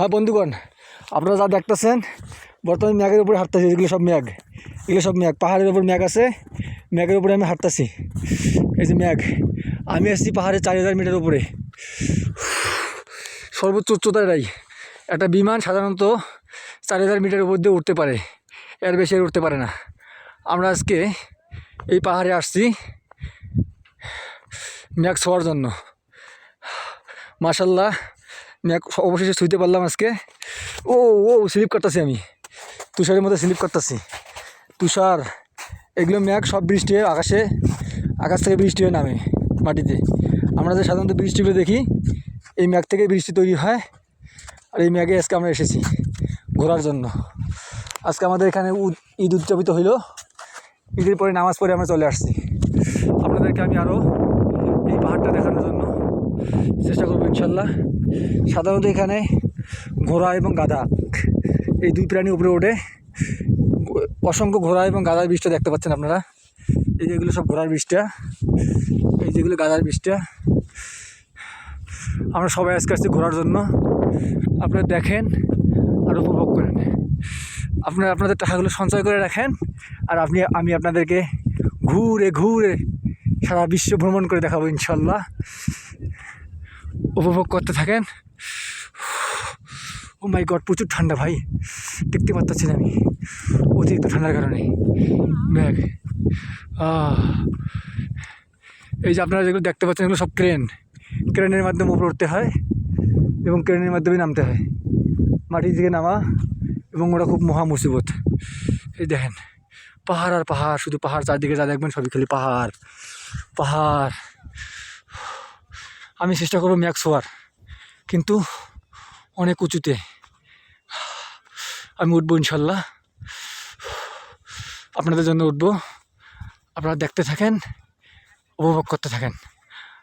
হ্যাঁ বন্ধুগণ, আপনারা যা দেখতেছেন, বর্তমানে ম্যাগের উপরে হাঁটতেছি, এগুলো সব ম্যাগ এগুলো সব ম্যাগ পাহাড়ের উপর ম্যাগ আছে ম্যাগের উপরে আমি হাঁটতেছি, এই যে ম্যাগ আমি আসছি পাহাড়ে চার হাজার মিটার উপরে। সর্বোচ্চ উচ্চতা এটাই একটা বিমান সাধারণত চার হাজার মিটার উপর দিয়ে উঠতে পারে, এর বেশি আর উঠতে পারে না। আমরা আজকে এই পাহাড়ে আসছি ম্যাগ ছোঁয়ার জন্য। মাশাল্লাহ ম্যাগ অবশেষে শুইতে পারলাম আজকে। ও ও, স্লিপ করতেছি আমি। তুষারের মধ্যে স্লিপ করতেছি তুষার, এগুলো ম্যাগ, সব বৃষ্টি হয়ে আকাশে, আকাশ থেকে বৃষ্টি হয়ে নামে মাটিতে। আমরা যে সাধারণত বৃষ্টিগুলো দেখি, এই ম্যাগ থেকে বৃষ্টি তৈরি হয় আর এই ম্যাগে আজকে আমরা এসেছি ঘোরার জন্য। আজকে আমাদের এখানে ঈদ উদযাপিত হইল। ঈদের পরে নামাজ পড়ে আমরা চলে আসছি। আপনাদেরকে আমি আরও এই পাহাড়টা দেখানোর জন্য চেষ্টা করব ইনশাল্লাহ। সাধারণত এখানে ঘোড়া এবং গাধা, এই দুই প্রাণী উপরে ওঠে। অসংখ্য ঘোড়া এবং গাধার বৃষ্টি দেখতে পাচ্ছেন আপনারা। এই যেগুলো সব ঘোড়ার বৃষ্টিটা এই যেগুলো গাধার বৃষ্টিটা আমরা সবাই আজকে আসছি ঘোরার জন্য। আপনারা দেখেন আর উপভোগ করেন। আপনারা আপনাদের টাকাগুলো সঞ্চয় করে রাখেন আর আপনি, আমি আপনাদেরকে ঘুরে ঘুরে সারা বিশ্ব ভ্রমণ করে দেখাবো ইনশাল্লাহ। উপভোগ করতে থাকেন। ও মাই গড প্রচুর ঠান্ডা ভাই। দেখতে পাচ্ছি না আমি। অতিরিক্ত ঠান্ডার কারণে। ব্যাগ। এই যে আপনারা যেগুলো দেখতে পাচ্ছেন, এগুলো সব ক্রেন। ক্রেনের মাধ্যমে উপরে উঠতে হয় এবং ক্রেনের মাধ্যমে নামতে হয়। মাটির দিকে নামা এবং ওটা খুব মহা মুসিবত। এই দেখেন, পাহাড় আর পাহাড়, শুধু পাহাড় চারদিকে যা দেখবেন সবই খালি পাহাড়। পাহাড়। আমি চেষ্টা করব ম্যাক্স শোয়ার কিন্তু অনেক উঁচুতে। আমি উঠবো ইনশাল্লাহ। আপনাদের জন্য উঠবো। আপনারা দেখতে থাকেন, উপভোগ করতে থাকেন।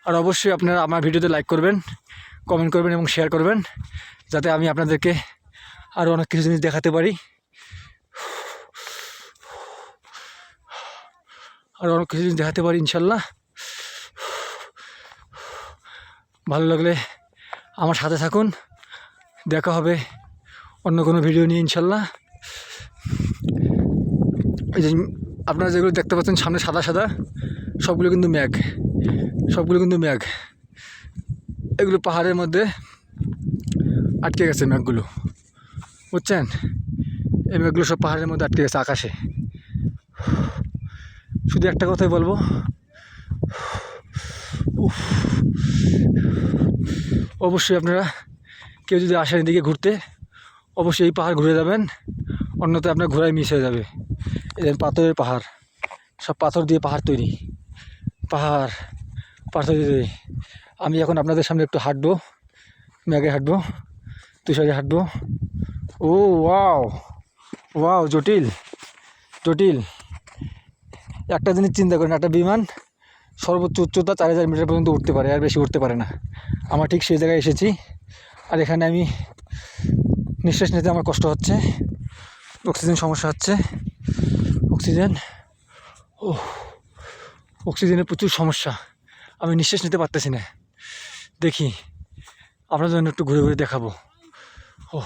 আর অবশ্যই আপনারা আমার ভিডিওতে লাইক করবেন কমেন্ট করবেন এবং শেয়ার করবেন, যাতে আমি আপনাদেরকে আরও অনেক কিছু জিনিস দেখাতে পারি। আর অনেক কিছু জিনিস দেখাতে পারি ইনশাল্লাহ। ভালো লাগলে আমার সাথে থাকুন। দেখা হবে অন্য কোনো ভিডিও নিয়ে ইনশাল্লাহ। এই যে আপনারা যেগুলো দেখতে পাচ্ছেন, সামনে সাদা সাদা, সবগুলো কিন্তু ম্যাগ সবগুলো কিন্তু ম্যাগ এগুলো পাহাড়ের মধ্যে আটকে গেছে ম্যাগগুলো বুঝছেন? এই ম্যাগগুলো সব পাহাড়ের মধ্যে আটকে গেছে আকাশে। শুধু একটা কথাই বলব। অবশ্যই আপনারা কেউ যদি আসেন এদিকে ঘুরতে, অবশ্যই এই পাহাড় ঘুরে যাবেন। অন্যথায় আপনার ঘোরায় মিস হয়ে যাবে। এদের পাথরের পাহাড়। সব পাথর দিয়ে পাহাড় তৈরি। পাহাড়, পাথর দিয়ে আমি এখন আপনাদের সামনে একটু হাঁটবো। ম্যাগে হাঁটবো, তুষারে হাঁটবো। ও, ওয়াও। ওয়াও, জটিল। জটিল। একটা জিনিস চিন্তা করেন, একটা বিমান সর্বোচ্চ উচ্চতা চার হাজার মিটার পর্যন্ত উঠতে পারে, আর বেশি উঠতে পারে না। আমার ঠিক সেই জায়গায় এসেছি। আর এখানে আমি নিঃশ্বাস নিতে আমার কষ্ট হচ্ছে। অক্সিজেন সমস্যা হচ্ছে। অক্সিজেন ও অক্সিজেনের প্রচুর সমস্যা। আমি নিঃশ্বাস নিতে পারতেছি না। দেখি, আপনাদের জন্য একটু ঘুরে ঘুরে দেখাবো। ও